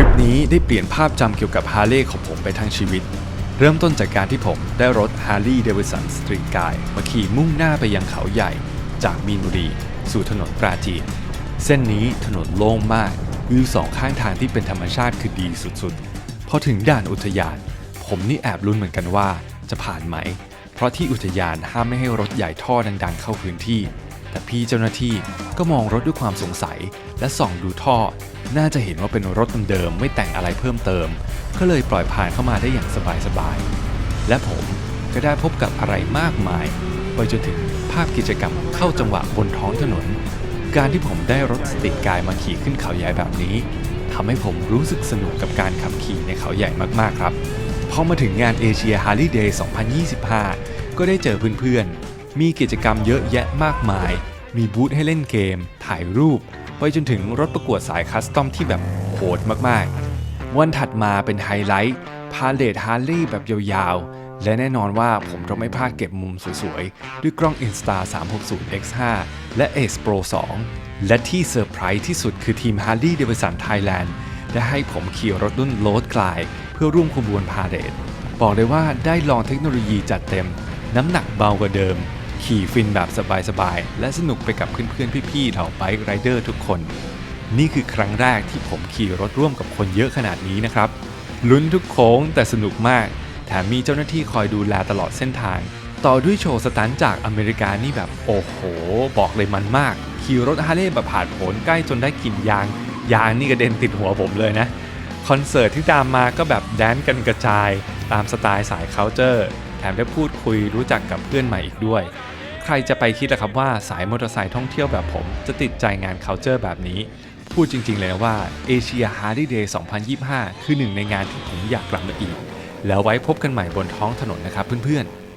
ริปนี้ได้เปลี่ยนภาพจำเกี่ยวกับฮาร์เลย์ของผมไปทั้งชีวิต เริ่มต้นจากการที่ผมได้รถ Harley Davidson Street Guy มาขี่มุ่งหน้าไปยังเขาใหญ่ จากมีนบุรี สู่ถนนปราจีน เส้นนี้ถนนโล่งมากวิวสองข้างทางที่เป็นธรรมชาติคือดีสุดๆ พอถึงด่านอุทยาน ผมนี่แอบลุ้นเหมือนกันว่า จะผ่านไหม เพราะที่อุทยานห้ามไม่ให้รถใหญ่ท่อดังๆ เข้าพื้นที่ แต่พี่เจ้าหน้าที่ก็มองรถด้วยความสงสัย และส่องดูท่อ น่าจะเห็นว่าเป็นรถเดิมๆไม่แต่งอะไรเพิ่มเติม ก็เลยปล่อยผ่านเข้ามาได้อย่างสบายๆ และผมก็ได้พบกับอะไรมากมาย ไปจนถึงภาพกิจกรรมเข้าจังหวะบนท้องถนน การที่ผมได้รถสติกกายมาขี่ขึ้นเขาใหญ่แบบนี้ทำให้ผมรู้สึกสนุกกับการขับขี่ในเขาใหญ่มากๆครับ พอมาถึงงานเอเชียฮาร์ลีเดย์2025 ก็ได้เจอเพื่อนๆ มีกิจกรรมเยอะแยะมากมาย มีบูธให้เล่นเกม ถ่ายรูป ไปจนถึงรถประกวดสายคัสตอมที่แบบโหดมากๆ วันถัดมาเป็นไฮไลท์พาเลทฮาร์ลี่แบบยาวๆ และแน่นอนว่าผมจะไม่พลาดเก็บมุมสวยๆ ด้วยกล้อง Insta 360 X5 และ Ace Pro 2 และที่เซอร์ไพรส์ที่สุดคือทีม Harley Davidson Thailand ได้ให้ผมขี่รถรุ่นโลดกลาย เพื่อร่วมขบวนพาเหรดบอกเลยว่าได้ลองเทคโนโลยีจัดเต็ม น้ำหนักเบากว่าเดิม ขี่ฟินแบบสบายๆ และสนุกไปกับเพื่อนๆ พี่ๆเหล่าไบค์ไรเดอร์ทุกคน นี่คือครั้งแรกที่ผมขี่รถร่วมกับคนเยอะขนาดนี้นะครับ ลุ้นทุกโค้งแต่สนุกมาก แถมมีเจ้าหน้าที่คอยดูแลตลอดเส้นทาง ต่อด้วยโชว์สตันจากอเมริกานี่แบบโอ้โห บอกเลยมันมาก ขี่รถฮาร์เลย์แบบผ่านผลใกล้จนได้กลิ่นยาง ยางนี่กระเด็นติดหัวผมเลยนะคอนเสิร์ตที่ตามมาก็แบบแดนกันกระจาย ตามสไตล์สาย c u เจอร์ แถมได้พูดคุยรู้จักกับเพื่อนใหม่อีกด้วย ใครจะไปคิดล่ะครับว่าสายมอเตอร์ไซค์ท่องเที่ยวแบบผม จะติดใจงาน c u เจอร์แบบนี้ พูดจริง ๆ เลยนะว่าเอเชียฮาร์ด y เดย์2025 คือหนึ่งในงานที่ผมอยากกลับมาอีก แล้วไว้พบกันใหม่บนท้องถนนนะครับเพื่อนๆ